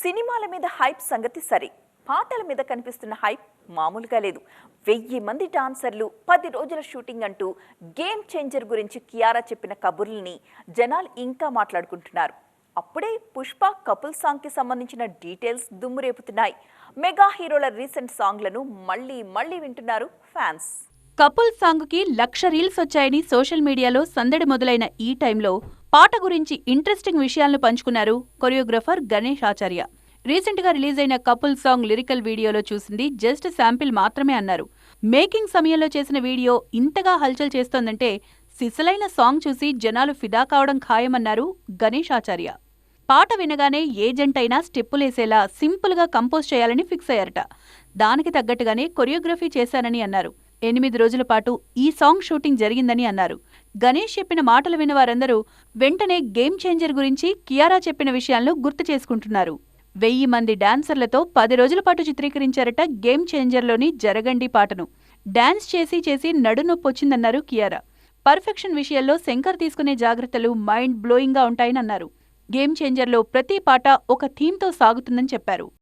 సినిమాల మీద హైప్ సంగతి సరే. పాటల మీద కనిపిస్తున్న హైప్ మామూలుగా లేదు. వెయ్యి మంది డాన్సర్లు పది రోజుల షూటింగ్ అంటూ గేమ్ చేంజర్ గురించి కియారా చెప్పిన కబుర్లని జనాలు ఇంకా మాట్లాడుకుంటున్నారు. అప్పుడే పుష్ప కపుల్ సాంగ్కి సంబంధించిన డీటెయిల్స్ దుమ్మురేపుతున్నాయి మెగా హీరోల రీసెంట్ సాంగ్లను మళ్ళీ మళ్ళీ వింటున్నారు ఫ్యాన్స్. కపుల్ సాంగ్కి లక్ష రీల్స్ వచ్చాయని సోషల్ మీడియాలో సందడి మొదలైన ఈ టైంలో పాట గురించి ఇంట్రెస్టింగ్ విషయాలను పంచుకున్నారు కొరియోగ్రఫర్ గణేష్ ఆచార్య. రీసెంట్గా రిలీజ్ అయిన కపుల్ సాంగ్ లిరికల్ వీడియోలో చూసింది జస్ట్ శాంపిల్ మాత్రమే అన్నారు. మేకింగ్ సమయంలో చేసిన వీడియో ఇంతగా హల్చల్ చేస్తోందంటే సిసలైన సాంగ్ చూసి జనాలు ఫిదా కావడం ఖాయమన్నారు గణేష్ ఆచార్య. పాట వినగానే ఏ జంటైనా స్టెప్పులేసేలా సింపుల్గా కంపోజ్ చేయాలని ఫిక్స్ అయ్యారట. దానికి తగ్గట్టుగానే కొరియోగ్రఫీ చేశానని అన్నారు. ఎనిమిది రోజుల పాటు ఈ సాంగ్ షూటింగ్ జరిగిందని అన్నారు. గణేష్ చెప్పిన మాటలు విన్న వారందరూ వెంటనే గేమ్ చేంజర్ గురించి కియారా చెప్పిన విషయాలను గుర్తు చేసుకుంటున్నారు. వెయ్యి మంది డాన్సర్లతో పది రోజుల పాటు చిత్రీకరించారట గేమ్ చేంజర్లోని జరగండి పాటను. డాన్స్ చేసి చేసి నడునొప్పొచ్చిందన్నారు కియారా. పర్ఫెక్షన్ విషయంలో శంకర్ తీసుకునే జాగ్రత్తలు మైండ్ బ్లోయింగ్గా ఉంటాయని అన్నారు. గేమ్ చేంజర్లో ప్రతి పాట ఒక థీమ్తో సాగుతుందని చెప్పారు.